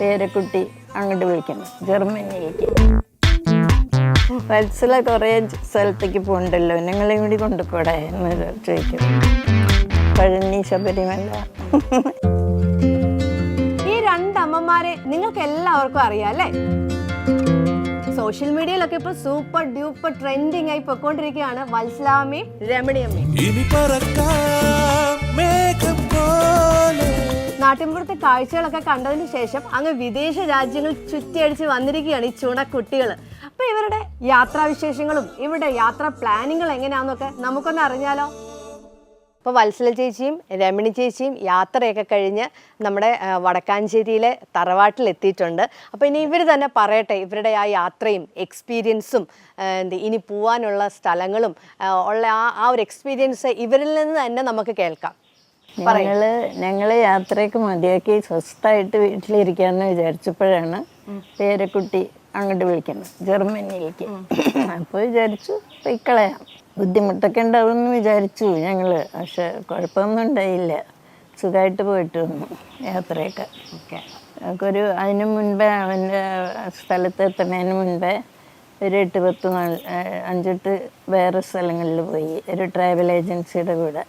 പേരക്കുട്ടി അങ്ങോട്ട് വിളിക്കണം ജർമ്മനിയിലേക്ക്. വത്സല കുറേ സ്ഥലത്തേക്ക് പോകണ്ടല്ലോ. ഞങ്ങളെ കൂടി കൊണ്ടുപോടെ എന്ന് ചോദിക്കും പഴനി ശബരിമല. ഈ രണ്ടമ്മമാരെ നിങ്ങൾക്ക് എല്ലാവർക്കും അറിയാം അല്ലേ? സോഷ്യൽ മീഡിയയിലൊക്കെ ഇപ്പൊ സൂപ്പർ ഡ്യൂപ്പർ ട്രെൻഡിങ് ആയി പൊക്കോണ്ടിരിക്കുകയാണ് വത്സലാമി രമണിയമ്മ. ഇനി പറക്കാം മേഘം പോലെ. നാട്ടിൻപുറത്തെ കാഴ്ചകളൊക്കെ കണ്ടതിന് ശേഷം അങ്ങ് വിദേശ രാജ്യങ്ങൾ ചുറ്റിയടിച്ച് വന്നിരിക്കുകയാണ് ഈ ചുണക്കുട്ടികൾ അപ്പൊ ഇവരുടെ യാത്രാവിശേഷങ്ങളും ഇവരുടെ യാത്രാ പ്ലാനിങ്ങൾ എങ്ങനെയാണെന്നൊക്കെ നമുക്കൊന്ന് അറിഞ്ഞാലോ? ഇപ്പോൾ വത്സല ചേച്ചിയും രമണി ചേച്ചിയും യാത്രയൊക്കെ കഴിഞ്ഞ് നമ്മുടെ വടക്കാഞ്ചേരിയിലെ തറവാട്ടിൽ എത്തിയിട്ടുണ്ട്. അപ്പോൾ ഇനി ഇവർ തന്നെ പറയട്ടെ ഇവരുടെ ആ യാത്രയും എക്സ്പീരിയൻസും എന്ത് ഇനി പോവാനുള്ള സ്ഥലങ്ങളും ഉള്ള ആ ആ ഒരു എക്സ്പീരിയൻസ് ഇവരിൽ നിന്ന് തന്നെ നമുക്ക് കേൾക്കാം. ഞങ്ങൾ ഞങ്ങൾ യാത്രയൊക്കെ മതിയാക്കി സ്വസ്ഥായിട്ട് വീട്ടിലിരിക്കാന്ന് വിചാരിച്ചപ്പോഴാണ് പേരക്കുട്ടി അങ്ങോട്ട് വിളിക്കുന്നത് ജർമ്മനിയിലേക്ക്. അപ്പോൾ വിചാരിച്ചു പൊയ്ക്കളയാം ബുദ്ധിമുട്ടൊക്കെ ഉണ്ടാവുമെന്ന് വിചാരിച്ചു ഞങ്ങൾ പക്ഷെ കുഴപ്പമൊന്നും ഉണ്ടായില്ല. സുഖമായിട്ട് പോയിട്ട് വന്നു യാത്രയൊക്കെ. ഒരു അതിനു മുൻപേ അവന്റെ സ്ഥലത്ത് എത്തുന്നതിന് മുൻപേ ഒരു എട്ട് പത്ത് നാൾ അഞ്ചെട്ട് വേറെ സ്ഥലങ്ങളിൽ പോയി. ഒരു ട്രാവൽ ഏജൻസിയുടെ കൂടെ.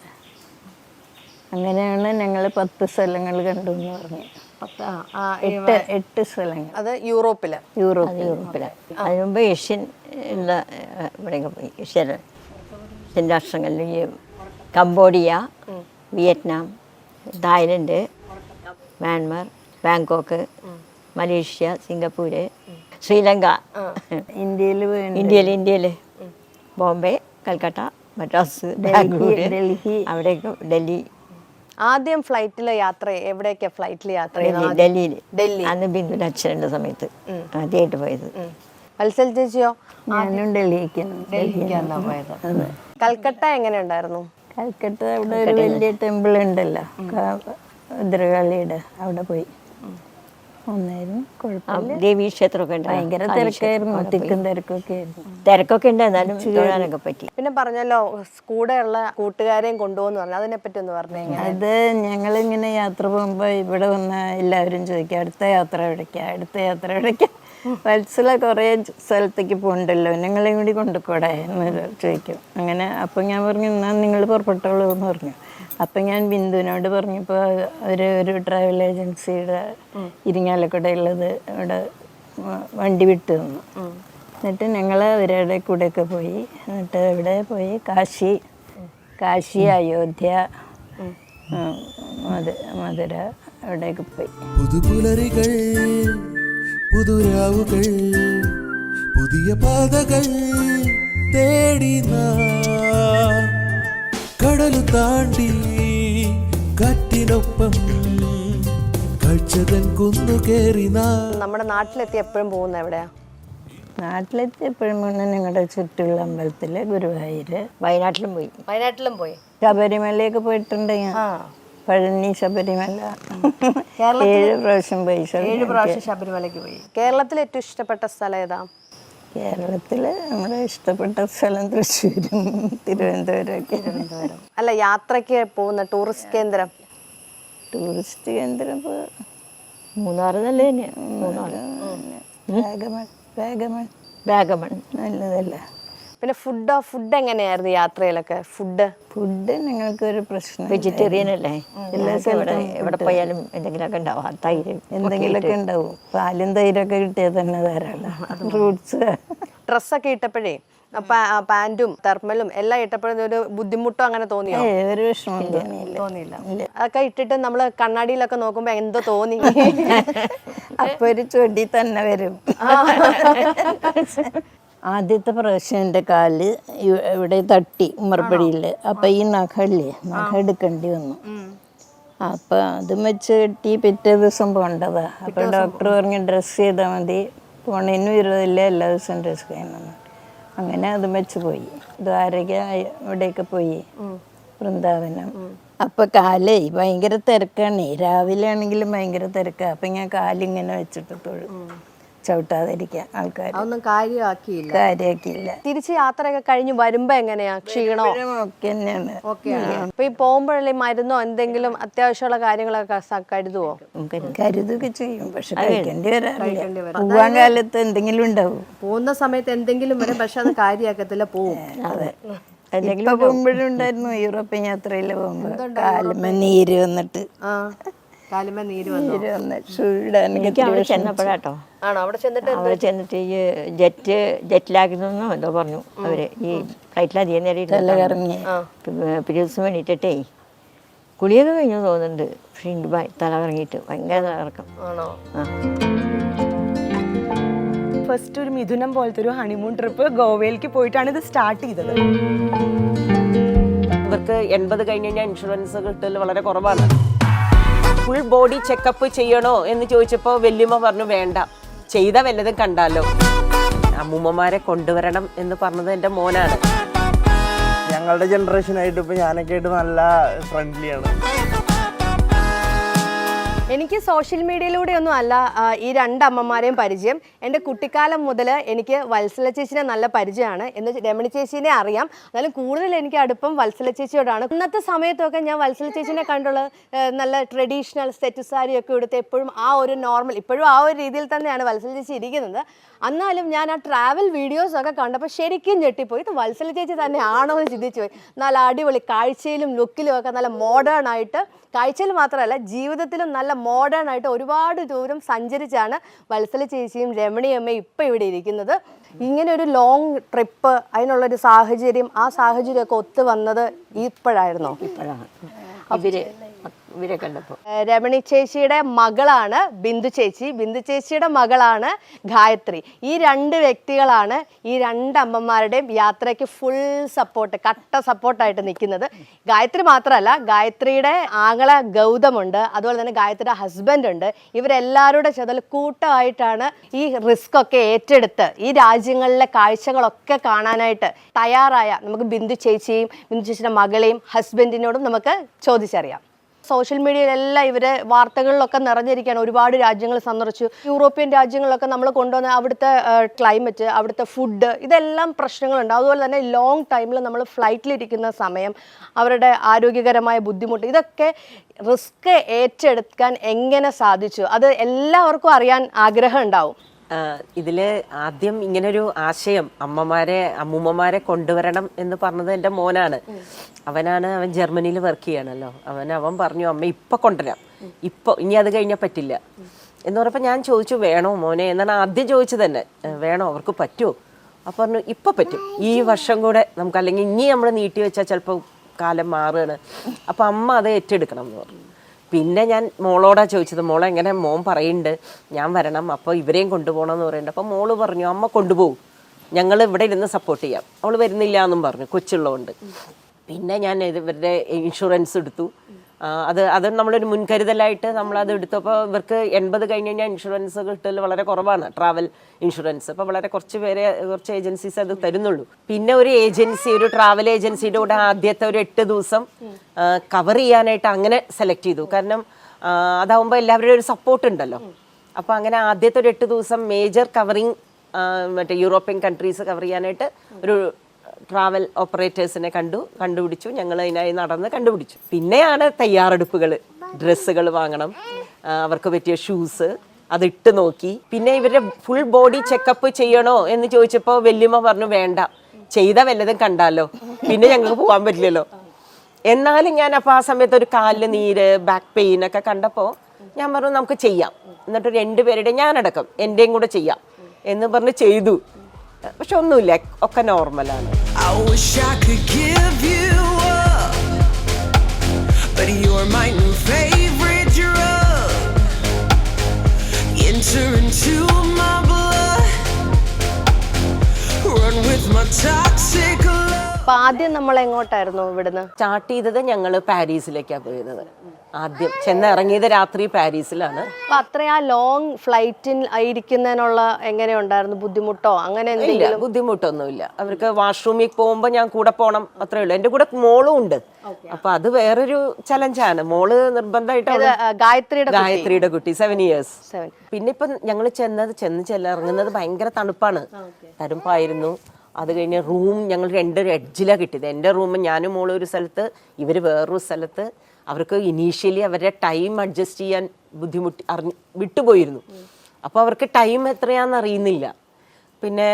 അങ്ങനെയാണ് ഞങ്ങൾ പത്ത് സ്ഥലങ്ങൾ കണ്ടു എന്ന് പറഞ്ഞു എട്ട് എട്ട് സ്ഥലങ്ങൾ. അത് യൂറോപ്പിൽ യൂറോപ്പ് യൂറോപ്പിൽ. അതിന് മുമ്പ് ഏഷ്യൻ ഉള്ള ഇവിടെയൊക്കെ പോയി. ഏഷ്യൻ ഏഷ്യൻ രാഷ്ട്രങ്ങളിൽ ഈ Cambodia Vietnam Thailand Myanmar Bangkok Malaysia Singapore Sri Lanka. ഇന്ത്യയിൽ ഇന്ത്യയിൽ ഇന്ത്യയിൽ ബോംബെ കൽക്കട്ട മദ്രാസ് ബാംഗ്ലൂർ ഡൽഹി. അവിടെയൊക്കെ ഡൽഹി ആദ്യം ഫ്ലൈറ്റിൽ യാത്ര എവിടെയൊക്കെ ഫ്ലൈറ്റിൽ യാത്ര ഡൽഹി ഡൽഹിയിൽ ഡൽഹി. അന്ന് ബിന്ദുവിന്റെ അച്ഛനുടെ സമയത്ത്. ആദ്യമായിട്ട് പോയത്. വത്സൽ ചേച്ചിയോ? ഞാനും ഡൽഹിക്ക് ഡൽഹിക്കാണ്. പോയത്. കൽക്കട്ട എങ്ങനെ ഉണ്ടായിരുന്നു കൽക്കട്ട അവിടെ ഒരു വലിയ ടെമ്പിൾ ഉണ്ടല്ലോ. ഭദ്രകാളിയുടെ അവിടെ പോയി. ഒന്നായിരുന്നു. ദേവീ ക്ഷേത്രമൊക്കെ ഭയങ്കര തിരക്കായിരുന്നു തിക്കും തിരക്കൊക്കെ ആയിരുന്നു. തിരക്കൊക്കെ ഉണ്ട്. എന്നാലും തൊഴാനൊക്കെ പറ്റി. പിന്നെ പറഞ്ഞല്ലോ കൂടെയുള്ള കൂട്ടുകാരെയും കൊണ്ടുപോകുന്നു. പറഞ്ഞു അതിനെ പറ്റി ഒന്ന് പറഞ്ഞു അത് ഞങ്ങളിങ്ങനെ യാത്ര പോകുമ്പോൾ ഇവിടെ വന്ന എല്ലാവരും ചോദിക്കും അടുത്ത യാത്ര എവിടേക്കാ? അടുത്ത യാത്ര എവിടേക്കാ? വത്സല കുറേ സ്ഥലത്തേക്ക് പോകണ്ടല്ലോ. നിങ്ങളെയും കൂടി കൊണ്ടുപോടെ എന്ന് ചോദിക്കും. അങ്ങനെ അപ്പം ഞാൻ പറഞ്ഞു എന്നാൽ നിങ്ങൾ പുറപ്പെട്ടോളൂ എന്ന് പറഞ്ഞു. അപ്പം ഞാൻ ബിന്ദുവിനോട് പറഞ്ഞപ്പോൾ അവർ ഒരു ട്രാവൽ ഏജൻസിയുടെ ഇരിങ്ങാലക്കുടയുള്ളത് ഇവിടെ വ- വണ്ടി വിട്ടു തന്നു. എന്നിട്ട് ഞങ്ങൾ അവരുടെ കൂടെയൊക്കെ പോയി. എന്നിട്ട് ഇവിടെ പോയി കാശി കാശി അയോധ്യ മധുര അവിടെയൊക്കെ പോയി. പുതുപുലരികൾ പുതുരാവുകൾ പുതിയ പാതകൾ തേടി നാം കടലു താണ്ടി കാറ്റിനൊപ്പം കഴിച്ചതൻ കുന്നു കയറി നമ്മുടെ നാട്ടിലെത്തി എപ്പോഴും പോകുന്ന എവിടെയാ? നാട്ടിലെത്തിയപ്പോഴും പോകുന്ന ഞങ്ങളുടെ ചുറ്റുള്ള അമ്പലത്തിൽ ഗുരുവായൂര്. വയനാട്ടിലും പോയി? വയനാട്ടിലും പോയി. ശബരിമലയൊക്കെ പോയിട്ടുണ്ട് ഞാൻ. പഴനി ശബരിമല. ഏഴ് പ്രാവശ്യം പോയി ഏഴ് പ്രാവശ്യം ശബരിമലയ്ക്ക് പോയി. കേരളത്തിൽ ഏറ്റവും ഇഷ്ടപ്പെട്ട സ്ഥലം ഏതാ? കേരളത്തിൽ നമ്മുടെ ഇഷ്ടപ്പെട്ട സ്ഥലം തൃശ്ശൂരും തിരുവനന്തപുരം. അല്ല യാത്രയ്ക്ക് പോകുന്ന ടൂറിസ്റ്റ് കേന്ദ്രം? ടൂറിസ്റ്റ് കേന്ദ്രം ഇപ്പോൾ മൂന്നാർ നല്ല തന്നെയാണ് വേഗമൺ വാഗമൺ. വാഗമൺ. നല്ലതല്ല. പിന്നെ ഫുഡോ ഫുഡ് എങ്ങനെയായിരുന്നു യാത്രയിലൊക്കെ? ഫുഡ് ഫുഡ് നിങ്ങൾക്ക് ഞങ്ങൾക്കൊരു പ്രശ്നം വെജിറ്റേറിയൻ അല്ലേ? എല്ലാവർക്കും ഇവിടെ എവിടെ പോയാലും എന്തെങ്കിലുമൊക്കെ ഉണ്ടാവും. തൈര് എന്തെങ്കിലുമൊക്കെ ഉണ്ടാവും. പാലും തൈരൊക്കെ കിട്ടിയാൽ തന്നെ ധാരാളം. ഫ്രൂട്ട്സ് ഡ്രസ്സൊക്കെ ഇട്ടപ്പോഴേ പാന്റും തെർമലും എല്ലാം ഇട്ടപ്പോഴും ഒരു ബുദ്ധിമുട്ടോ അങ്ങനെ തോന്നിയോ? ഒരു വിഷമം തോന്നിയില്ല. തോന്നിയില്ല. അതൊക്കെ ഇട്ടിട്ട് നമ്മൾ കണ്ണാടിയിലൊക്കെ നോക്കുമ്പോ എന്തോ തോന്നി? അപ്പൊ ഒരു ചൊടി തന്നെ വരും. ആദ്യത്തെ പ്രാവശ്യം എന്റെ കാൽ ഇവിടെ തട്ടി ഉമ്മർപ്പടിയിൽ അപ്പം ഈ നഖല്ലേ? നഖ എടുക്കേണ്ടി വന്നു. അപ്പം അതും വെച്ച് കെട്ടി പിറ്റേ ദിവസം പോകേണ്ടതാ അപ്പം ഡോക്ടർ പറഞ്ഞ് ഡ്രസ്സ് ചെയ്താൽ മതി. പോണേനും ഇരുപതില്ല എല്ലാ ദിവസവും ഡ്രസ്സ് ചെയ്യണം അങ്ങനെ അതും വെച്ച് പോയി. ദ്വാരക ഇവിടെയൊക്കെ പോയി. വൃന്ദാവനം. അപ്പം കാലേ ഭയങ്കര തിരക്കാണേ. രാവിലെ ആണെങ്കിലും ഭയങ്കര തിരക്കാണ് അപ്പം ഞാൻ കാലിങ്ങനെ വെച്ചിട്ട് തൊഴും ചവിട്ടാതിരിക്കാൻ ആൾക്കാർ അതൊന്നും കാര്യമാക്കിയില്ല. കാര്യമാക്കിയില്ല. തിരിച്ച് യാത്രയൊക്കെ കഴിഞ്ഞ് വരുമ്പോ എങ്ങനെയാ? ക്ഷീണോ? ഒക്കെ തന്നെയാണ് ഓക്കെയാണ് അപ്പൊ ഈ പോകുമ്പോഴല്ലേ മരുന്നോ എന്തെങ്കിലും അത്യാവശ്യമുള്ള കാര്യങ്ങളൊക്കെ കരുതുവോ? കരുതൊക്കെ ചെയ്യും. പക്ഷെ കഴിക്കേണ്ടി വരാറില്ല. പോവാൻ കാലത്ത് എന്തെങ്കിലും ഉണ്ടാവും. പോകുന്ന സമയത്ത് എന്തെങ്കിലും വരും. പക്ഷെ അത് കാര്യമാക്കത്തില്ല പോവും. അതെ. ഇപ്പൊ പോകുമ്പോഴും ഉണ്ടായിരുന്നു. യൂറോപ്യൻ യാത്രയിൽ പോകുമ്പോ കാലുമ നീര് വന്നിട്ട്. ആ. കാലുമ നീര് വന്നു? എനിക്ക് അവിടെ ചെന്നപ്പോഴാട്ടോ. ആണോ? അവിടെ ചെന്നിട്ട് അവിടെ ചെന്നിട്ട് ഈ ജെറ്റ് ജെറ്റിലാക്കുന്നോ എന്തോ പറഞ്ഞു അവർ. ഈ ഫ്ലൈറ്റിൽ അധികം നേരം ദിവസം വേണ്ടിയിട്ടേ കുളിയൊക്കെ കഴിഞ്ഞു തോന്നുന്നുണ്ട്. പക്ഷെ എനിക്ക് തല കറങ്ങിയിട്ട് ഭയങ്കര തലകറക്കം. ആണോ? ആ. ഫസ്റ്റ് ഒരു മിഥുനം പോലത്തെ ഒരു ഹണിമൂൺ ട്രിപ്പ് ഗോവയിലേക്ക് പോയിട്ടാണ് ഇത് സ്റ്റാർട്ട് ചെയ്തത്. ഇവർക്ക് എൺപത് കഴിഞ്ഞ് കഴിഞ്ഞാൽ ഇൻഷുറൻസ് കിട്ടൽ വളരെ കുറവാണ്. ഫുൾ ബോഡി ചെക്കപ്പ് ചെയ്യണോ എന്ന് ചോദിച്ചപ്പോൾ വല്യമ്മ പറഞ്ഞു വേണ്ട. ചെയ്ത വല്ലതും കണ്ടാലോ. അമ്മൂമ്മമാരെ കൊണ്ടുവരണം എന്ന് പറഞ്ഞത് എന്റെ മോനാണ്. ഞങ്ങളുടെ ജനറേഷനായിട്ട് ഇപ്പം ഞാനൊക്കെ ആയിട്ട് നല്ല ഫ്രണ്ട്ലിയാണ് എനിക്ക് സോഷ്യൽ മീഡിയയിലൂടെ ഒന്നും അല്ല ഈ രണ്ട് അമ്മമാരെയും പരിചയം. എന്റെ കുട്ടിക്കാലം മുതൽ എനിക്ക് വത്സല ചേച്ചിനെ നല്ല പരിചയമാണ്. എന്ന് രമണി ചേച്ചീനെ അറിയാം. എന്നാലും കൂടുതൽ എനിക്ക് അടുപ്പം വത്സല ചേച്ചിയോടാണ്. ഇന്നത്തെ സമയത്തൊക്കെ ഞാൻ വത്സല ചേച്ചിനെ കണ്ടുള്ള നല്ല ട്രഡീഷണൽ സെറ്റ് സാരിയൊക്കെ എടുത്ത് എപ്പോഴും ആ ഒരു നോർമൽ ഇപ്പോഴും ആ ഒരു രീതിയിൽ തന്നെയാണ് വത്സല ചേച്ചി ഇരിക്കുന്നത്. എന്നാലും ഞാൻ ആ ട്രാവൽ വീഡിയോസ് ഒക്കെ കണ്ടപ്പോൾ ശരിക്കും ഞെട്ടിപ്പോയി. ഇത് വത്സല ചേച്ചി തന്നെയാണോ എന്ന് ചിന്തിച്ചു പോയി നല്ല അടിപൊളി കാഴ്ചയിലും ലുക്കിലും ഒക്കെ നല്ല മോഡേൺ ആയിട്ട് കാഴ്ചയിൽ മാത്രമല്ല ജീവിതത്തിലും നല്ല മോഡേൺ ആയിട്ട് ഒരുപാട് ദൂരം സഞ്ചരിച്ചാണ് വത്സല ചേച്ചിയും രമണിയമ്മയും ഇപ്പം ഇവിടെ ഇരിക്കുന്നത്. ഇങ്ങനെ ഒരു ലോങ് ട്രിപ്പ് അതിനുള്ളൊരു സാഹചര്യം ആ സാഹചര്യമൊക്കെ ഒത്തു വന്നത് ഇപ്പോഴായിരുന്നോ? ഇപ്പോഴാണ്. ഇവർ ഇവരെ കണ്ടപ്പോൾ. രമണി ചേച്ചിയുടെ മകളാണ് ബിന്ദു ചേച്ചി. ബിന്ദു ചേച്ചിയുടെ മകളാണ് ഗായത്രി. ഈ രണ്ട് വ്യക്തികളാണ് ഈ രണ്ട് അമ്മമാരുടെയും യാത്രയ്ക്ക് ഫുൾ സപ്പോർട്ട് കട്ട സപ്പോർട്ടായിട്ട് നിൽക്കുന്നത്. ഗായത്രി മാത്രമല്ല ഗായത്രിയുടെ ആങ്ങളെ ഗൗതമുണ്ട് അതുപോലെ തന്നെ ഗായത്രിയുടെ ഹസ്ബൻഡ് ഉണ്ട്. ഇവരെല്ലാവരുടെ ചതൽ കൂട്ടമായിട്ടാണ് ഈ റിസ്ക് ഒക്കെ ഏറ്റെടുത്ത് ഈ രാജ്യങ്ങളിലെ കാഴ്ചകളൊക്കെ കാണാനായിട്ട് തയ്യാറായ നമുക്ക് ബിന്ദു ചേച്ചിയും ബിന്ദു ചേച്ചിയുടെ മകളെയും ഹസ്ബൻഡിനോടും നമുക്ക് ചോദിച്ചറിയാം. സോഷ്യൽ മീഡിയയിലെല്ലാം ഇവരെ വാർത്തകളിലൊക്കെ നിറഞ്ഞിരിക്കുകയാണ്. ഒരുപാട് രാജ്യങ്ങൾ സന്ദർശിച്ചു. യൂറോപ്യൻ രാജ്യങ്ങളിലൊക്കെ നമ്മൾ കൊണ്ടുവന്ന അവിടുത്തെ ക്ലൈമറ്റ് അവിടുത്തെ ഫുഡ് ഇതെല്ലാം പ്രശ്നങ്ങളുണ്ട്. അതുപോലെ തന്നെ ലോങ് ടൈമിൽ നമ്മൾ ഫ്ലൈറ്റിലിരിക്കുന്ന സമയം അവരുടെ ആരോഗ്യകരമായ ബുദ്ധിമുട്ട് ഇതൊക്കെ റിസ്ക് ഏറ്റെടുക്കാൻ എങ്ങനെ സാധിച്ചു? അത് എല്ലാവർക്കും അറിയാൻ ആഗ്രഹം ഉണ്ടാവും. ഇതിൽ ആദ്യം ഇങ്ങനൊരു ആശയം അമ്മമാരെ അമ്മൂമ്മമാരെ കൊണ്ടുവരണം എന്ന് പറഞ്ഞത് എന്റെ മോനാണ്. അവനാണ് അവൻ ജർമ്മനിയിൽ വർക്ക് ചെയ്യണല്ലോ. അവൻ അവൻ പറഞ്ഞു അമ്മ ഇപ്പം കൊണ്ടുവരാം. ഇപ്പോൾ ഇനി അത് കഴിഞ്ഞാൽ പറ്റില്ല. എന്ന് പറഞ്ഞപ്പോൾ ഞാൻ ചോദിച്ചു വേണോ മോനെ? എന്നാണ് ആദ്യം ചോദിച്ചത് തന്നെ "ഏ, വേണോ? അവർക്ക് പറ്റുമോ അപ്പോൾ പറഞ്ഞു ഇപ്പം പറ്റും. ഈ വർഷം കൂടെ നമുക്ക് അല്ലെങ്കിൽ ഇനി നമ്മൾ നീട്ടി വെച്ചാൽ ചിലപ്പോൾ കാലം മാറുകയാണ്. അപ്പോൾ അമ്മ അത് ഏറ്റെടുക്കണം എന്ന് പറഞ്ഞു. പിന്നെ ഞാൻ മോളോടാ ചോദിച്ചത് മോളെ എങ്ങനെ മോൻ പറയുന്നുണ്ട്? ഞാൻ വരണം അപ്പോൾ ഇവരെയും കൊണ്ടുപോകണം എന്ന് പറയുന്നുണ്ട്. അപ്പോൾ മോൾ പറഞ്ഞു അമ്മ കൊണ്ടുപോകും. ഞങ്ങൾ ഇവിടെ ഇരുന്ന് സപ്പോർട്ട് ചെയ്യാം. അവൾ വരുന്നില്ല എന്നും പറഞ്ഞു കൊച്ചുള്ളതുകൊണ്ട് പിന്നെ ഞാൻ ഇവരുടെ ഇൻഷുറൻസ് എടുത്തു. അത് അത് നമ്മളൊരു മുൻകരുതലായിട്ട് നമ്മളത് എടുത്തു. അപ്പോൾ ഇവർക്ക് എൺപത് കഴിഞ്ഞ് കഴിഞ്ഞാൽ ഇൻഷുറൻസ് കിട്ടൽ വളരെ കുറവാണ് ട്രാവൽ ഇൻഷുറൻസ്. അപ്പോൾ വളരെ കുറച്ച് പേരെ കുറച്ച് ഏജൻസീസ് അത് തരുന്നുള്ളൂ. പിന്നെ ഒരു ഏജൻസി ഒരു ട്രാവൽ ഏജൻസിയുടെ കൂടെ ആദ്യത്തെ ഒരു എട്ട് ദിവസം കവർ ചെയ്യാനായിട്ട് അങ്ങനെ സെലക്ട് ചെയ്തു. കാരണം അതാവുമ്പോൾ എല്ലാവരുടെയും ഒരു സപ്പോർട്ട് ഉണ്ടല്ലോ. അപ്പോൾ അങ്ങനെ ആദ്യത്തെ ഒരു എട്ട് ദിവസം മേജർ കവറിങ് മറ്റേ യൂറോപ്യൻ കൺട്രീസ് കവർ ചെയ്യാനായിട്ട് ഒരു ട്രാവൽ ഓപ്പറേറ്റേഴ്സിനെ കണ്ടു കണ്ടുപിടിച്ചു. ഞങ്ങൾ അതിനായി നടന്ന് കണ്ടുപിടിച്ചു. പിന്നെയാണ് തയ്യാറെടുപ്പുകൾ ഡ്രസ്സുകൾ വാങ്ങണം. അവർക്ക് പറ്റിയ ഷൂസ് അതിട്ട് നോക്കി. പിന്നെ ഇവരുടെ ഫുൾ ബോഡി ചെക്കപ്പ് ചെയ്യണോ എന്ന് ചോദിച്ചപ്പോൾ വല്യമ്മ പറഞ്ഞു വേണ്ട. ചെയ്ത വല്ലതും കണ്ടാലോ. പിന്നെ ഞങ്ങൾക്ക് പോകാൻ പറ്റില്ലല്ലോ. എന്നാലും ഞാൻ അപ്പോൾ ആ സമയത്ത് ഒരു കാലിൽ നീര് ബാക്ക് പെയിൻ ഒക്കെ കണ്ടപ്പോൾ ഞാൻ പറഞ്ഞു നമുക്ക് ചെയ്യാം. എന്നിട്ട് രണ്ടുപേരുടെ ഞാനടക്കം എന്റെയും കൂടെ ചെയ്യാം എന്ന് പറഞ്ഞ് ചെയ്തു. പക്ഷെ ഒന്നുമില്ല ഒക്കെ നോർമലാണ് I wish I could give you up, but you're my new favorite drug. Enter into my blood, run with my toxic. അപ്പൊ ആദ്യം നമ്മൾ എങ്ങോട്ടായിരുന്നു ഇവിടുന്ന്? സ്റ്റാർട്ട് ചെയ്തത് ഞങ്ങൾ പാരീസിലേക്കാണ് പോയത് ആദ്യം ചെന്ന് ഇറങ്ങിയത് രാത്രി പാരീസിലാണ്. അപ്പൊ അത്ര ആ ലോങ് ഫ്ലൈറ്റിൽ ഇരിക്കുന്നതിനുള്ള എങ്ങനെ ഉണ്ടായിരുന്നു? ബുദ്ധിമുട്ടോ? അങ്ങനെ എന്തെങ്കിലും? ബുദ്ധിമുട്ടൊന്നുമില്ല. അവർക്ക് വാഷ്റൂമിൽ പോകുമ്പോൾ ഞാൻ കൂടെ പോകണം അത്രേ ഉള്ളൂ. എന്റെ കൂടെ മോളും ഉണ്ട്. അപ്പൊ അത് വേറൊരു ചലഞ്ചാണ് മോൾ നിർബന്ധമായിട്ട് ഗായത്രിയുടെ ഗായത്രിയുടെ കുട്ടി സെവൻ ഇയേഴ്സ് പിന്നെ ഇപ്പൊ ഞങ്ങൾ ചെന്നത് ചെന്ന് ചെല്ല ഇറങ്ങുന്നത് ഭയങ്കര തണുപ്പാണ്. തണുപ്പായിരുന്നു. അത് കഴിഞ്ഞ് റൂം ഞങ്ങൾ രണ്ടൊരു എഡ്ജിലാണ് കിട്ടിയത്. എന്റെ റൂം ഞാനും മോളും ഒരു സ്ഥലത്ത് ഇവർ വേറൊരു സ്ഥലത്ത്. അവർക്ക് ഇനീഷ്യലി അവരുടെ ടൈം അഡ്ജസ്റ്റ് ചെയ്യാൻ ബുദ്ധിമുട്ടി അറിഞ്ഞ് വിട്ടുപോയിരുന്നു. അപ്പോൾ അവർക്ക് ടൈം എത്രയാണെന്ന് അറിയുന്നില്ല. പിന്നെ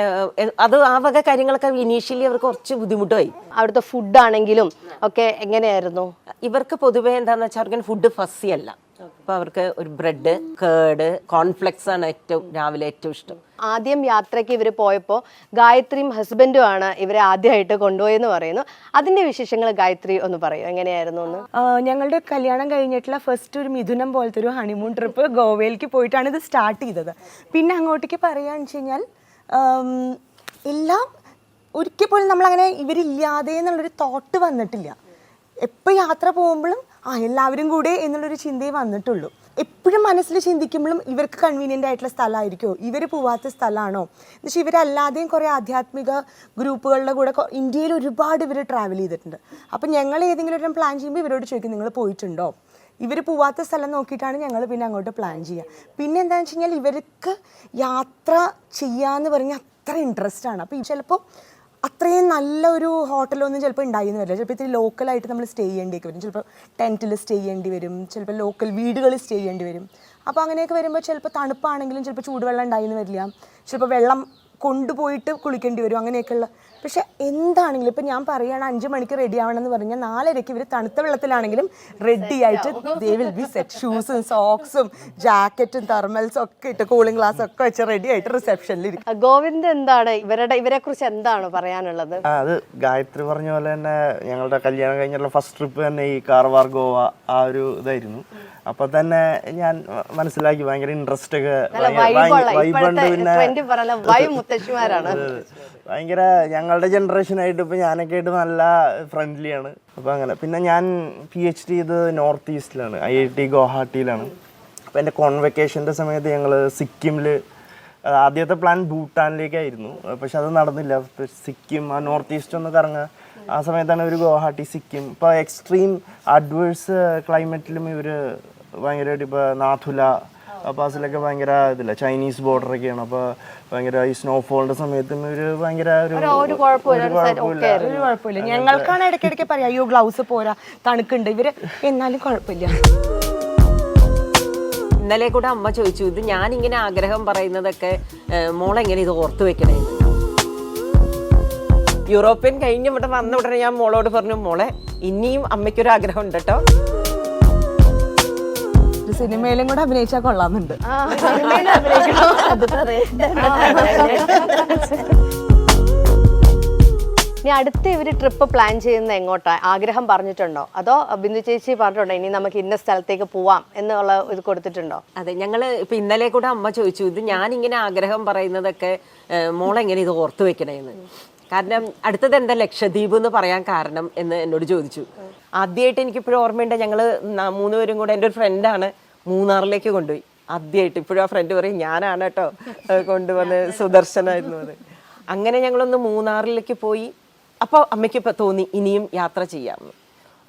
അത് ആ വക കാര്യങ്ങളൊക്കെ ഇനീഷ്യലി അവർക്ക് കുറച്ച് ബുദ്ധിമുട്ടായി. അവിടുത്തെ ഫുഡാണെങ്കിലും ഒക്കെ എങ്ങനെയായിരുന്നു? ഇവർക്ക് പൊതുവേ എന്താണെന്ന് വെച്ചാൽ അവർക്ക് ഫുഡ് ഫസ്സി അല്ല അപ്പൊ അവർക്ക് ഒരു ബ്രെഡ് കേട് കോൺഫ്ലെക്സ് ആണ് ഏറ്റവും രാവിലെ ഏറ്റവും ഇഷ്ടം. ആദ്യം യാത്രയ്ക്ക് ഇവർ പോയപ്പോൾ ഗായത്രിയും ഹസ്ബൻഡും ആണ് ഇവരെ ആദ്യമായിട്ട് കൊണ്ടുപോയെന്ന് പറയുന്നു. അതിന്റെ വിശേഷങ്ങൾ ഗായത്രി ഒന്ന് പറയൂ എങ്ങനെയായിരുന്നു എന്ന് ഞങ്ങളുടെ കല്യാണം കഴിഞ്ഞിട്ടുള്ള ഫസ്റ്റ് ഒരു മിഥുനം പോലത്തെ ഒരു ഹണിമൂൺ ട്രിപ്പ് ഗോവയിലേക്ക് പോയിട്ടാണ് ഇത് സ്റ്റാർട്ട് ചെയ്തത്. പിന്നെ അങ്ങോട്ടേക്ക് പറയുകയാണെന്ന് വെച്ച് കഴിഞ്ഞാൽ എല്ലാം ഒരിക്കൽ പോലും നമ്മളങ്ങനെ ഇവരില്ലാതെ എന്നുള്ളൊരു തോട്ട് വന്നിട്ടില്ല. എപ്പോൾ യാത്ര പോകുമ്പോഴും ആ എല്ലാവരും കൂടെ എന്നുള്ളൊരു ചിന്തയെ വന്നിട്ടുള്ളൂ. എപ്പോഴും മനസ്സിൽ ചിന്തിക്കുമ്പോഴും ഇവർക്ക് കൺവീനിയന്റ് ആയിട്ടുള്ള സ്ഥലമായിരിക്കുമോ ഇവർ പോവാത്ത സ്ഥലമാണോ? എന്ന് വെച്ചാൽ ഇവരല്ലാതെയും കുറേ ആധ്യാത്മിക ഗ്രൂപ്പുകളുടെ കൂടെ ഇന്ത്യയിൽ ഒരുപാട് ഇവർ ട്രാവൽ ചെയ്തിട്ടുണ്ട്. അപ്പം ഞങ്ങൾ ഏതെങ്കിലും ഒരു പ്ലാൻ ചെയ്യുമ്പോൾ ഇവരോട് ചോദിക്കും നിങ്ങൾ പോയിട്ടുണ്ടോ? ഇവർ പോവാത്ത സ്ഥലം നോക്കിയിട്ടാണ് ഞങ്ങൾ പിന്നെ അങ്ങോട്ട് പ്ലാൻ ചെയ്യുക. പിന്നെ എന്താണെന്ന് വെച്ച് കഴിഞ്ഞാൽ ഇവർക്ക് യാത്ര ചെയ്യാന്ന് പറഞ്ഞാൽ അത്ര ഇൻട്രസ്റ്റ് ആണ്. അപ്പോൾ ചിലപ്പോൾ അത്രയും നല്ലൊരു ഹോട്ടലൊന്നും ചിലപ്പോൾ ഉണ്ടായിന്ന് വരില്ല. ചിലപ്പോൾ ഇത്തിരി ലോക്കലായിട്ട് നമ്മൾ സ്റ്റേ ചെയ്യേണ്ടിയൊക്കെ വരും. ചിലപ്പോൾ ടെന്റിൽ സ്റ്റേ ചെയ്യേണ്ടി വരും. ചിലപ്പോൾ ലോക്കൽ വീടുകളിൽ സ്റ്റേ ചെയ്യേണ്ടി വരും. അപ്പോൾ അങ്ങനെയൊക്കെ വരുമ്പോൾ ചിലപ്പോൾ തണുപ്പാണെങ്കിലും ചിലപ്പോൾ ചൂടുവെള്ളം ഉണ്ടായിന്ന് വരില്ല. ചിലപ്പോൾ വെള്ളം കൊണ്ടുപോയിട്ട് കുളിക്കേണ്ടി വരും. അങ്ങനെയൊക്കെയുള്ള പക്ഷെ എന്താണെങ്കിലും ഇപ്പം ഞാൻ പറയുകയാണ് അഞ്ച് മണിക്ക് റെഡി ആവണം എന്ന് പറഞ്ഞാൽ നാലരയ്ക്ക് ഇവർ തണുത്ത വെള്ളത്തിലാണെങ്കിലും റെഡി ആയിട്ട് ദേ വിൽ ബി സെറ്റ് ഷൂസും സോക്സും ജാക്കറ്റും തെർമൽസും ഒക്കെ ഇട്ട് കൂളിംഗ് ഗ്ലാസ് ഒക്കെ വെച്ച് റെഡി ആയിട്ട് റിസപ്ഷനിൽ ഇരിക്കും. ഗോവിന്ദ് എന്താണ്? ഇവരുടെ ഇവരെ കുറിച്ച് എന്താണ് പറയാനുള്ളത്? ആ, അത് ഗായത്രി പറഞ്ഞ പോലെ തന്നെ ഞങ്ങളുടെ കല്യാണം കഴിഞ്ഞുള്ള ഫസ്റ്റ് ട്രിപ്പ് തന്നെ ഈ കാർവാർ ഗോവ ആ ഒരു ഇതായിരുന്നു. അപ്പൊ തന്നെ ഞാൻ മനസ്സിലാക്കി ഭയങ്കര ഇൻട്രസ്റ്റ് ഒക്കെ ഭയങ്കര- പിന്നെ ഞങ്ങളുടെ ജനറേഷൻ ആയിട്ട് ഇപ്പൊ ഞാനൊക്കെ ആയിട്ട് നല്ല ഫ്രണ്ട്ലി ആണ്. അപ്പൊ അങ്ങനെ. പിന്നെ ഞാൻ പി എച്ച് ഡി ഇത് നോർത്ത് ഈസ്റ്റിലാണ് ഐ ഐ ടി ഗുവാഹട്ടിയിലാണ് അപ്പൊ എന്റെ കോൺവെക്കേഷന്റെ സമയത്ത് ഞങ്ങൾ സിക്കിമിൽ ആദ്യത്തെ പ്ലാൻ ഭൂട്ടാനിലേക്കായിരുന്നു പക്ഷെ അത് നടന്നില്ല. സിക്കിം ആ നോർത്ത് ഈസ്റ്റ് ഒന്ന് കറങ്ങുക. ആ സമയത്താണ് ഇവർ ഗുവാഹട്ടി സിക്കിം. ഇപ്പോൾ എക്സ്ട്രീം അഡ്വേഴ്സ് ക്ലൈമറ്റിലും ഇവർ ഭയങ്കരമായിട്ട് ഇപ്പോൾ നാഥുല പാസിലൊക്കെ ഭയങ്കര ഇതില്ല ചൈനീസ് ബോർഡർ ഒക്കെയാണ്. അപ്പോൾ ഭയങ്കര ഈ സ്നോഫോളിന്റെ സമയത്തും ഒരു ഭയങ്കര ഒരു ഒരു കുഴപ്പമില്ല, ഞങ്ങൾക്കാണ് ഇടയ്ക്കിടയ്ക്ക് പറയാം അയ്യോ ഗ്ലൗസ് പോരാ തണുക്കുണ്ട്. ഇവർ എന്നാലും കുഴപ്പമില്ല. ഇന്നലെ കൂടെ അമ്മ ചോദിച്ചു ഇത് ഞാൻ ഇങ്ങനെ ആഗ്രഹം പറയുന്നതൊക്കെ മോളെങ്ങനെ ഇത് ഓർത്തു വെക്കണേ? യൂറോപ്യൻ കഴിഞ്ഞ് ഇവിടെ വന്ന ഉടനെ ഞാൻ മോളോട് പറഞ്ഞു മോളെ ഇനിയും അമ്മയ്ക്കൊരു ആഗ്രഹം ഉണ്ട് കേട്ടോ ഒരു സിനിമയിലും കൂടെ അഭിനയിച്ചാൽ കൊള്ളാമെന്നുണ്ട്? ഇനി അടുത്ത ഇവർ ട്രിപ്പ് പ്ലാൻ ചെയ്യുന്ന എങ്ങോട്ടാ? ആഗ്രഹം പറഞ്ഞിട്ടുണ്ടോ? അതോ ബിന്ദു ചേച്ചി പറഞ്ഞിട്ടുണ്ടോ? ഇനി നമുക്ക് ഇന്ന സ്ഥലത്തേക്ക് പോവാം എന്നുള്ള ഇത് കൊടുത്തിട്ടുണ്ടോ? അതെ ഞങ്ങൾ ഇപ്പൊ ഇന്നലെ കൂടെ അമ്മ ചോദിച്ചു ഇത് ഞാൻ ഇങ്ങനെ ആഗ്രഹം പറയുന്നതൊക്കെ മോളെങ്ങനെ ഇത് ഓർത്തു വെക്കണേന്ന്? കാരണം അടുത്തത് എന്താ ലക്ഷദ്വീപ് എന്ന് പറയാൻ കാരണം എന്ന് എന്നോട് ചോദിച്ചു. ആദ്യമായിട്ട് എനിക്കിപ്പോഴും ഓർമ്മയുണ്ട് ഞങ്ങൾ മൂന്നുപേരും കൂടെ എന്റെ ഒരു ഫ്രണ്ടാണ് മൂന്നാറിലേക്ക് കൊണ്ടുപോയി. ആദ്യമായിട്ട് ഇപ്പോഴും ആ ഫ്രണ്ട് പറയും ഞാനാണ് കേട്ടോ കൊണ്ടുവന്ന് സുദർശനായിരുന്നു അത്. അങ്ങനെ ഞങ്ങളൊന്ന് മൂന്നാറിലേക്ക് പോയി. അപ്പോൾ അമ്മയ്ക്ക് ഇപ്പോൾ തോന്നി ഇനിയും യാത്ര ചെയ്യാമെന്ന്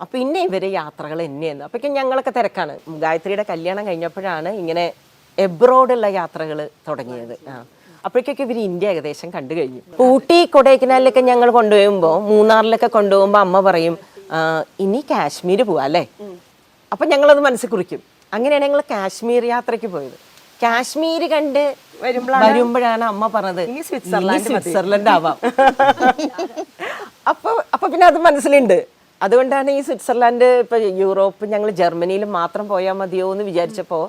അപ്പോൾ പിന്നെ ഇവരെ യാത്രകൾ തന്നെയായിരുന്നു. അപ്പോഴേക്കും ഞങ്ങളൊക്കെ തിരക്കാണ്. ഗായത്രിയുടെ കല്യാണം കഴിഞ്ഞപ്പോഴാണ് ഇങ്ങനെ എബ്രോഡുള്ള യാത്രകൾ തുടങ്ങിയത്. ആ. അപ്പോഴേക്കൊക്കെ ഇവർ ഇന്ത്യ ഏകദേശം കണ്ടു കഴിഞ്ഞു. ഊട്ടി കൊടൈക്കനാലിലൊക്കെ ഞങ്ങൾ കൊണ്ടുപോകുമ്പോൾ മൂന്നാറിലൊക്കെ കൊണ്ടുപോകുമ്പോൾ അമ്മ പറയും "ആ, ഇനി കാശ്മീർ പോവാം അല്ലേ? അപ്പം ഞങ്ങളത് മനസ്സിൽ കുറിക്കും. അങ്ങനെയാണ് ഞങ്ങൾ കാശ്മീർ യാത്രയ്ക്ക് പോയത്. കാശ്മീർ കണ്ട് വരുമ്പോഴാണ് അമ്മ പറഞ്ഞത് ഇനി സ്വിറ്റ്സർലൻഡ് ആവാം. അപ്പോൾ അപ്പൊ പിന്നെ അത് മനസ്സിലുണ്ട്. അതുകൊണ്ടാണ് ഈ സ്വിറ്റ്സർലാൻഡ് ഇപ്പൊ യൂറോപ്പ് ഞങ്ങൾ ജർമ്മനിയിൽ മാത്രം പോയാൽ മതിയോ എന്ന് വിചാരിച്ചപ്പോൾ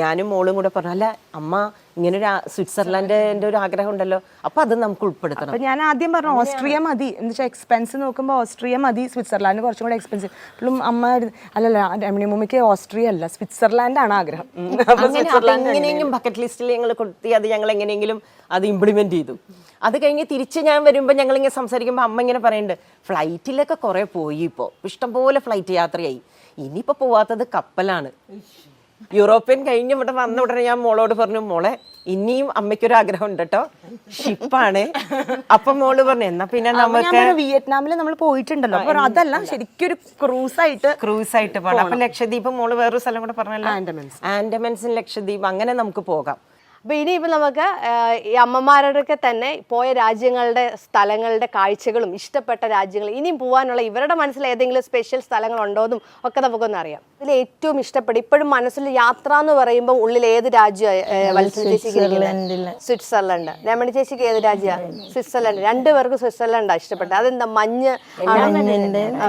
ഞാനും മോളും കൂടെ പറഞ്ഞു അല്ല അമ്മ ഇങ്ങനെ ഒരു സ്വിറ്റ്സർലൻഡിന്റെ ഒരു ആഗ്രഹം ഉണ്ടല്ലോ അപ്പൊ അത് നമുക്ക് ഉൾപ്പെടുത്തണം. അപ്പൊ ഞാൻ ആദ്യം പറഞ്ഞു ഓസ്ട്രിയ മതി. എന്ന് വെച്ചാൽ എക്സ്പെൻസ് നോക്കുമ്പോൾ ഓസ്ട്രിയ മതി. സ്വിറ്റ്സർലാൻഡ് കുറച്ചും കൂടെ എക്സ്പെൻസീവ് ഇപ്പോഴും അമ്മ അല്ലല്ല രമണി മമ്മിക്ക് ഓസ്ട്രിയ അല്ല സ്വിറ്റ്സർലാൻഡ് ആണ് ആഗ്രഹം എങ്ങനെയെങ്കിലും. ബക്കറ്റ് ലിസ്റ്റിൽ ഞങ്ങൾ കൊടുത്തി അത് ഞങ്ങൾ എങ്ങനെയെങ്കിലും അത് ഇംപ്ലിമെന്റ് ചെയ്തു. അത് കഴിഞ്ഞ് തിരിച്ച് ഞാൻ വരുമ്പോൾ ഞങ്ങൾ ഇങ്ങനെ സംസാരിക്കുമ്പോൾ അമ്മ ഇങ്ങനെ പറയുന്നുണ്ട് ഫ്ലൈറ്റിലൊക്കെ കുറേ പോയി ഇപ്പോൾ ഇഷ്ടംപോലെ ഫ്ലൈറ്റ് യാത്രയായി. ഇനിയിപ്പോൾ പോവാത്തത് കപ്പലാണ്. യൂറോപ്യൻ കഴിഞ്ഞ് ഇവിടെ വന്ന ഉടനെ ഞാൻ മോളോട് പറഞ്ഞു മോളെ ഇനിയും അമ്മയ്ക്കൊരു ആഗ്രഹം ഉണ്ട് കേട്ടോ. ഷിപ്പാണ്. അപ്പൊ മോൾ പറഞ്ഞു എന്നാ പിന്നെ നമുക്ക് വിയറ്റ്നാമിൽ നമ്മൾ പോയിട്ടുണ്ടല്ലോ അപ്പൊ അതല്ല ശരിക്കും ഒരു ക്രൂസ് ആയിട്ട് ക്രൂസ് ആയിട്ട് പോകണം അപ്പൊ ലക്ഷദ്വീപ് മോൾ വേറൊരു സ്ഥലം കൂടെ പറഞ്ഞല്ലോ? ആൻഡമൻസും. ലക്ഷദ്വീപ് അങ്ങനെ നമുക്ക് പോകാം. അപ്പൊ ഇനിയിപ്പോൾ നമുക്ക് ഈ അമ്മമാരുടെയൊക്കെ തന്നെ പോയ രാജ്യങ്ങളുടെ സ്ഥലങ്ങളുടെ കാഴ്ചകളും ഇഷ്ടപ്പെട്ട രാജ്യങ്ങൾ ഇനിയും പോകാനുള്ള ഇവരുടെ മനസ്സിൽ ഏതെങ്കിലും സ്പെഷ്യൽ സ്ഥലങ്ങളുണ്ടോന്നും ഒക്കെ നമുക്കൊന്ന് അറിയാം. ഇതിൽ ഏറ്റവും ഇഷ്ടപ്പെട്ട ഇപ്പോഴും മനസ്സിൽ യാത്ര എന്ന് പറയുമ്പോൾ ഉള്ളിൽ ഏത് രാജ്യമാണ്. സ്വിറ്റ്സർലൻഡ്. രമണി ചേച്ചിക്ക് ഏത് രാജ്യമാണ് സ്വിറ്റ്സർലൻഡ്. രണ്ടുപേർക്കും സ്വിറ്റ്സർലൻഡാണ് ഇഷ്ടപ്പെട്ടത്. അതെന്താ മഞ്ഞ്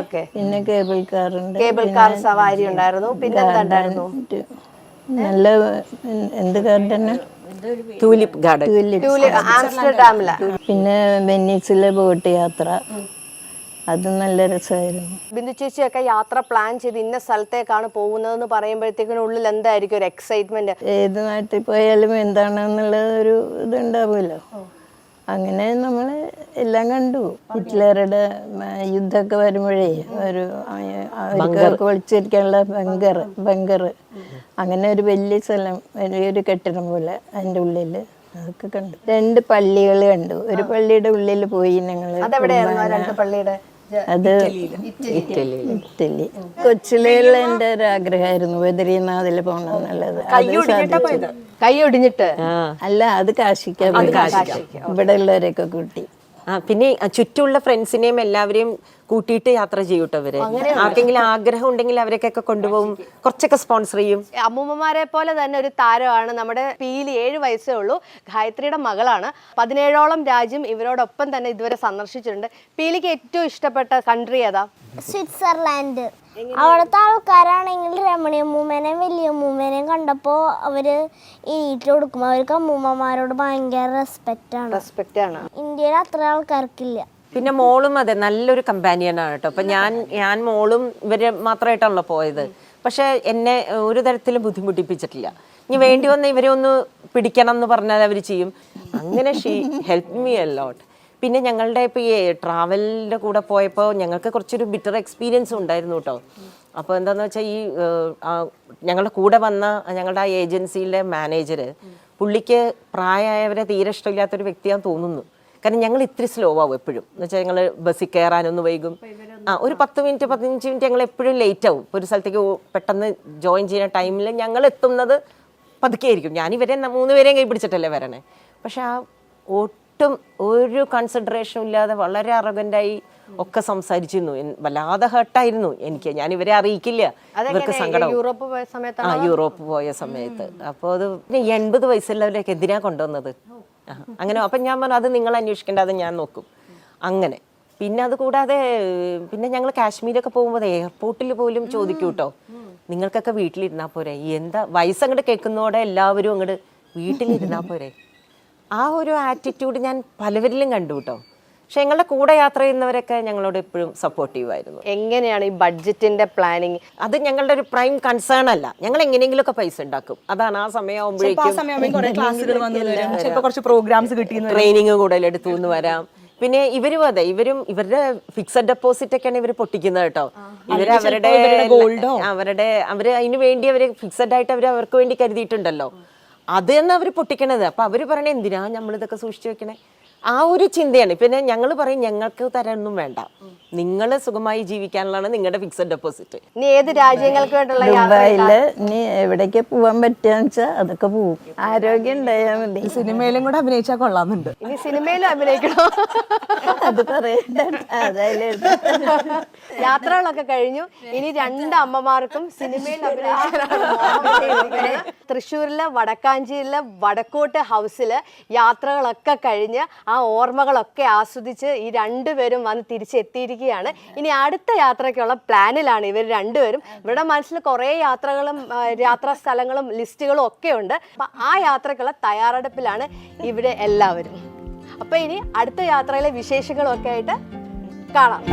ഓക്കെ. പിന്നെ കേബിൾ കാർ കേബിൾ കാർ സവാരി ഉണ്ടായിരുന്നു. പിന്നെ എന്താ ഉണ്ടായിരുന്നു? നല്ല എന്ത് ഗാർഡന്? Tulip garden. ആംസ്റ്റർഡാമില പിന്നെ വെന്നീസിലെ ബോട്ട് യാത്ര. അത് നല്ല രസമായിരുന്നു. ബിന്ദു ചേച്ചിയൊക്കെ യാത്ര പ്ലാൻ ചെയ്ത് ഇന്ന സ്ഥലത്തേക്കാണ് പോകുന്നതെന്ന് പറയുമ്പോഴത്തേക്കിനും ഉള്ളിൽ എന്തായിരിക്കും ഒരു എക്സൈറ്റ്മെന്റ് ഏത് നാട്ടിൽ പോയാലും എന്താണെന്നുള്ള ഒരു ഇതുണ്ടാവുമല്ലോ. അങ്ങനെ നമ്മൾ എല്ലാം കണ്ടു. ഹിറ്റ്ലറുടെ യുദ്ധമൊക്കെ വരുമ്പോഴേ ഒരു അവർക്ക് വിളിച്ചിരിക്കാനുള്ള ബങ്കർ. ബങ്കർ അങ്ങനെ ഒരു വലിയ സ്ഥലം വലിയൊരു കെട്ടിടം പോലെ അതിന്റെ ഉള്ളിൽ അതൊക്കെ കണ്ടു. രണ്ട് പള്ളികൾ കണ്ടു. ഒരു പള്ളിയുടെ ഉള്ളിൽ പോയി ഞങ്ങൾ അത് ഇറ്റലി. കൊച്ചിലുള്ള എന്റെ ഒരു ആഗ്രഹമായിരുന്നു ബദ്രീനാഥിൽ പോകണം എന്നുള്ളത്. അത് സാധിച്ചു. കൈ ഒടിഞ്ഞിട്ട് അല്ല അത് കാശിക്കാൻ ഇവിടെ ഉള്ളവരെയൊക്കെ കൂട്ടി. ആ പിന്നെ ചുറ്റുമുള്ള ഫ്രണ്ട്സിനെയും എല്ലാവരെയും കൂട്ടിയിട്ട് യാത്ര ചെയ്യൂട്ടോ അവർ ആർക്കെങ്കിലും ആഗ്രഹം ഉണ്ടെങ്കിൽ അവരൊക്കെ കൊണ്ടുപോകും. കുറച്ചൊക്കെ സ്പോൺസർ ചെയ്യും. അമ്മൂമ്മമാരെ പോലെ തന്നെ ഒരു താരമാണ് നമ്മുടെ പീലി ഏഴ് വയസ്സേ ഉള്ളൂ. ഗായത്രിയുടെ മകളാണ്. പതിനേഴോളം രാജ്യം ഇവരോടൊപ്പം തന്നെ ഇതുവരെ സന്ദർശിച്ചിട്ടുണ്ട്. പീലിക്ക് ഏറ്റവും ഇഷ്ടപ്പെട്ട കൺട്രി ഏതാ? സ്വിറ്റ്സർലാൻഡ്. അവിടുത്തെ ആൾക്കാരാണെങ്കിൽ രമണി അമ്മൂമ്മേനെയും വലിയ അമ്മൂമ്മേനെയും കണ്ടപ്പോൾ അവർ ഈറ്റ് കൊടുക്കും അവർക്ക് അമ്മൂമ്മമാരോട് ഭയങ്കര റെസ്പെക്റ്റ് ആണ്. റെസ്പെക്റ്റ് ആണ്. ഇന്ത്യയിൽ അത്ര ആൾക്കാർക്കില്ല. പിന്നെ മോളും അതെ നല്ലൊരു കമ്പാനിയനാണ് കേട്ടോ. അപ്പൊ ഞാൻ ഞാൻ മോളും ഇവർ മാത്രമായിട്ടാണല്ലോ പോയത്. പക്ഷെ എന്നെ ഒരു തരത്തിലും ബുദ്ധിമുട്ടിപ്പിച്ചിട്ടില്ല. ഇനി വേണ്ടി വന്ന ഇവരെ ഒന്ന് പിടിക്കണം എന്ന് പറഞ്ഞാൽ അവർ ചെയ്യും. അങ്ങനെ ഷീ ഹെൽപ്പ് മീ അലോട്ട് പിന്നെ ഞങ്ങളുടെ ഇപ്പോൾ ഈ ട്രാവലിന്റെ കൂടെ പോയപ്പോൾ ഞങ്ങൾക്ക് കുറച്ചൊരു ബിറ്റർ എക്സ്പീരിയൻസ് ഉണ്ടായിരുന്നു കേട്ടോ. അപ്പോൾ എന്താന്ന് വെച്ചാൽ ഈ ഞങ്ങളുടെ കൂടെ വന്ന ഞങ്ങളുടെ ആ ഏജൻസിയിലെ മാനേജർ പുള്ളിക്ക് പ്രായമായവരെ തീരെ ഇഷ്ടമില്ലാത്തൊരു വ്യക്തിയാന്ന് തോന്നുന്നു. കാരണം ഞങ്ങൾ ഇത്തിരി സ്ലോ ആവും എപ്പോഴും. എന്ന് വെച്ചാൽ ഞങ്ങൾ ബസ്സിൽ കയറാനൊന്ന് വൈകും. ആ ഒരു പത്ത് മിനിറ്റ് പതിനഞ്ച് മിനിറ്റ് ഞങ്ങൾ എപ്പോഴും ലേറ്റ് ആവും. ഒരു സ്ഥലത്തേക്ക് പെട്ടെന്ന് ജോയിൻ ചെയ്യുന്ന ടൈമിൽ ഞങ്ങൾ എത്തുന്നത് പതുക്കെ ആയിരിക്കും. ഞാൻ ഇവരെ മൂന്ന് പേരെയും കൈ പിടിച്ചിട്ടല്ലേ വരണേ. പക്ഷെ ആ ഒട്ടും ഒരു കൺസിഡറേഷനും ഇല്ലാതെ വളരെ അറഗന്റായി ഒക്കെ സംസാരിച്ചിരുന്നു. വല്ലാതെ ഹേർട്ടായിരുന്നു എനിക്ക്. ഞാൻ ഇവരെ അറിയിക്കില്ല. ഇവർക്ക് സങ്കടം യൂറോപ്പ് പോയ സമയത്ത് ആ യൂറോപ്പ് പോയ സമയത്ത്. അപ്പോൾ അത് എൺപത് വയസ്സുള്ളവരൊക്കെ എന്തിനാ കൊണ്ടുവന്നത്? അങ്ങനെ അപ്പം ഞാൻ പറഞ്ഞു അത് നിങ്ങൾ അന്വേഷിക്കേണ്ട അത് ഞാൻ നോക്കും. അങ്ങനെ. പിന്നെ അത് കൂടാതെ പിന്നെ ഞങ്ങൾ കാശ്മീരൊക്കെ പോകുമ്പോൾ എയർപോർട്ടിൽ പോലും ചോദിക്കും കേട്ടോ നിങ്ങൾക്കൊക്കെ വീട്ടിലിരുന്നാൽ പോരെ? എന്താ വയസ്സ് അങ്ങോട്ട് കേൾക്കുന്നതോടെ എല്ലാവരും അങ്ങോട്ട് വീട്ടിലിരുന്നാൽ പോരെ? ആ ഒരു ആറ്റിറ്റ്യൂഡ് ഞാൻ പലവരിലും കണ്ടു കേട്ടോ പക്ഷെ ഞങ്ങളുടെ കൂടെ യാത്ര ചെയ്യുന്നവരൊക്കെ ഞങ്ങളോട് എപ്പോഴും സപ്പോർട്ടീവ് ആയിരുന്നു. എങ്ങനെയാണ് ഈ ബഡ്ജറ്റിന്റെ പ്ലാനിങ് അത് ഞങ്ങളുടെ ഒരു പ്രൈം കൺസേൺ അല്ല. ഞങ്ങൾ എങ്ങനെയെങ്കിലുമൊക്കെ പൈസ ഉണ്ടാക്കും. അതാണ് ആ സമയമാകുമ്പോഴേക്കും. ട്രെയിനിങ് കൂടുതൽ എടുത്തു എന്ന് വരാം. പിന്നെ ഇവരും അതെ ഇവരും ഇവരുടെ ഫിക്സഡ് ഡെപ്പോസിറ്റ് ഒക്കെയാണ് ഇവർ പൊട്ടിക്കുന്നത് കേട്ടോ. ഇവർ അവരുടെ ഗോൾഡോ അവരുടെ അവർ അതിന് വേണ്ടി അവർ ഫിക്സഡ് ആയിട്ട് അവർ അവർക്ക് വേണ്ടി കരുതിയിട്ടുണ്ടല്ലോ. അത് തന്നെ അവർ പൊട്ടിക്കണത്. അപ്പൊ അവർ പറയണേ എന്തിനാ നമ്മൾ ഇതൊക്കെ സൂക്ഷിച്ചു വെക്കണേ? ആ ഒരു ചിന്തയാണ്. പിന്നെ ഞങ്ങൾ പറയും ഞങ്ങൾക്ക് തരാനൊന്നും വേണ്ട. നിങ്ങൾ സുഖമായി ജീവിക്കാനുള്ളതാണ് നിങ്ങളുടെ ഫിക്സഡ് ഡെപ്പോസിറ്റ് ഇനി ഏത് രാജ്യങ്ങൾക്ക് വേണ്ടിയുള്ള ദുബായിൽ ഇനി എവിടേക്ക് പോവാൻ പറ്റുകയെന്ന് വെച്ചാൽ അതൊക്കെ പോവും. ആരോഗ്യം ഉണ്ടായാൽ മതി. സിനിമയിലും കൂടെ അഭിനയിച്ചാൽ കൊള്ളാമെന്നുണ്ട്. ഇനി സിനിമയിലും അഭിനയിക്കണോ? അത് പറയണ്ട. യാത്രകളൊക്കെ കഴിഞ്ഞു. ഇനി രണ്ട് അമ്മമാർക്കും സിനിമയിൽ അഭിനയിക്കാനാണ്. തൃശ്ശൂരിലെ വടക്കാഞ്ചേരിയിലെ വടക്കോട്ട് ഹൗസിൽ യാത്രകളൊക്കെ കഴിഞ്ഞ് ആ ഓർമ്മകളൊക്കെ ആസ്വദിച്ച് ഈ രണ്ടുപേരും വന്ന് തിരിച്ചെത്തിയിരിക്കുകയാണ് ഇനി അടുത്ത യാത്രയ്ക്കുള്ള പ്ലാനിലാണ് ഇവർ രണ്ടുപേരും. ഇവരുടെ മനസ്സിൽ കുറേ യാത്രകളും യാത്രാ സ്ഥലങ്ങളും ലിസ്റ്റുകളും ഒക്കെ ഉണ്ട്. അപ്പം ആ യാത്രയ്ക്കുള്ള തയ്യാറെടുപ്പിലാണ് ഇവിടെ എല്ലാവരും. അപ്പോൾ ഇനി അടുത്ത യാത്രയിലെ വിശേഷങ്ങളൊക്കെ ആയിട്ട് കാണാം.